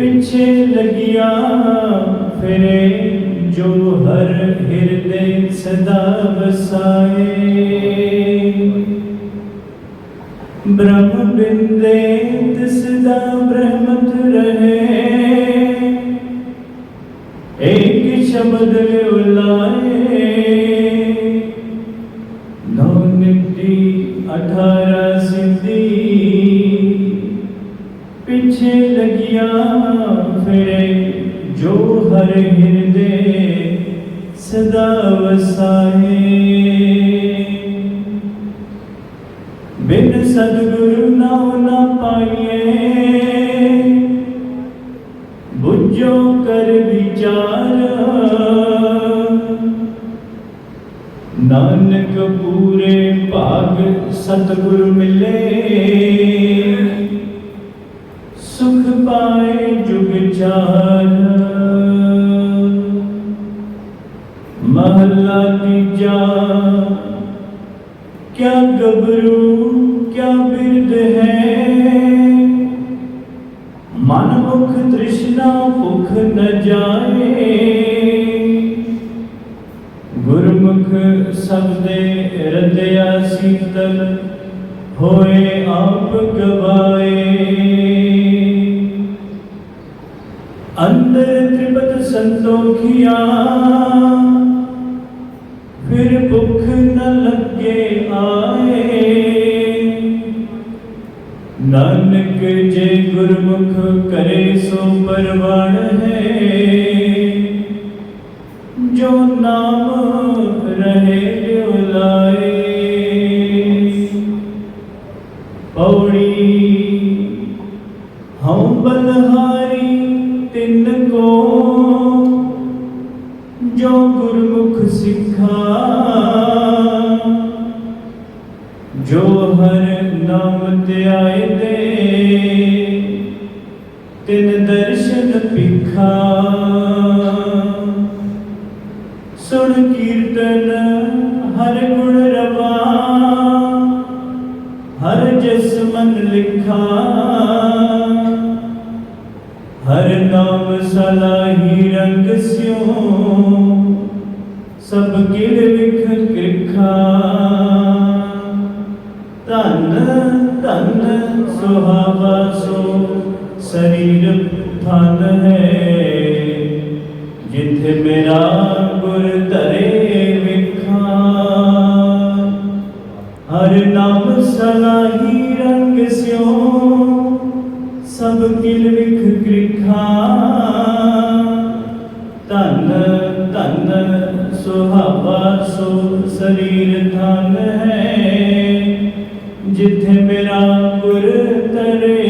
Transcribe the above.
ਪਿੱਛੇ ਲੱਗਿਆ ਫਿਰੇ ਜੋ ਹਰ ਹਿਰਦੇ ਸਦਾ ਵਸਾਏ। ਬ੍ਰਹਮ ਬਿੰਦੇ ਤਿਸ ਦਾ ਬ੍ਰਹਮਤ ਰਹੇ। ਏਕ ਸ਼ਬਦ ਲਿਵ ਨੌ ਨਿੱਤੀ ਅਠਾਰਾ ਲੱਗਿਆ ਫਿਰੇ, ਜੋ ਹਰ ਹਿਰਦੇ ਸਦਾ ਵਸਾਏ। ਬਿਨ ਸਤਿਗੁਰੂ ਨਾਉ ਨਾ ਪਾਈਏ, ਬੁੱਝੋ ਕਰ ਵਿਚਾਰ। ਨਾਨਕ ਪੂਰੇ ਭਾਗ ਸਤਿਗੁਰ ਮਿਲੇ। ਸੁਖ ਪਾਏ ਜੁਗ ਚਾਰ ਮਹਲਾ ਤੀਜਾ ਕਿਆ ਗਬਰੂ ਕਿਆ ਬਿਰਦ ਹੈ? ਮਨ ਮੁਖ ਤ੍ਰਿਸ਼ਨਾ ਭੁਖ ਨ ਜਾਏ। ਗੁਰਮੁਖ ਸਭ ਦੇ ਹਿਰਦਿਆ ਸੀਤਲ ਹੋਏ ਆਪ ਗਵਾਏ। ਅੰਦਰ ਤ੍ਰਿਪਤ ਸੰਤੋਖਿਆ ਫਿਰ ਭੁਖ ਨ ਲੱਗੇ ਆਏ ਨਾਨਕ ਜੇ ਗੁਰਮੁਖ ਕਰੇ ਸੋ ਪਰਵਾਣ ਹੈ ਜੋ ਨਾਮ ਰਹੇ ਲਿਵ ਲਾਏ ਪੌੜੀ ਹਉ ਤਿਨ ਦਰਸ਼ਨ ਪਿਖਾ ਸੁਣ ਕੀਰਤਨ, ਹਰ ਗੁਣ ਰਵਾ। ਹਰ ਜਸ ਮਨ ਲਿਖਾ। ਹਰ ਨਾਮ ਸਲਾਹੀ ਰੰਗ ਸਿਉ। ਸਭ ਕਿਲ ਲਿਖ ਕੇ ਸਰੀਰ ਫਨ ਹੈ। ਜਿੱਥੇ ਮੇਰਾ ਗੁਰ ਧਰੇ ਵਿਖਾ, ਹਰ ਨਾਮ ਸਲਾਹੀ ਰੰਗ ਸਿਉ, ਸਭ ਕਿਲ ਵਿਖ ਕ੍ਰਿਖਾ। ਧਨ ਧਨ, ਸੁਹਾਵਾ, ਸੋ ਸਰੀਰ ਧਨ ਹੈ। ਜਿੱਥੇ ਮੇਰਾ ਗੁਰ ਤਰੇ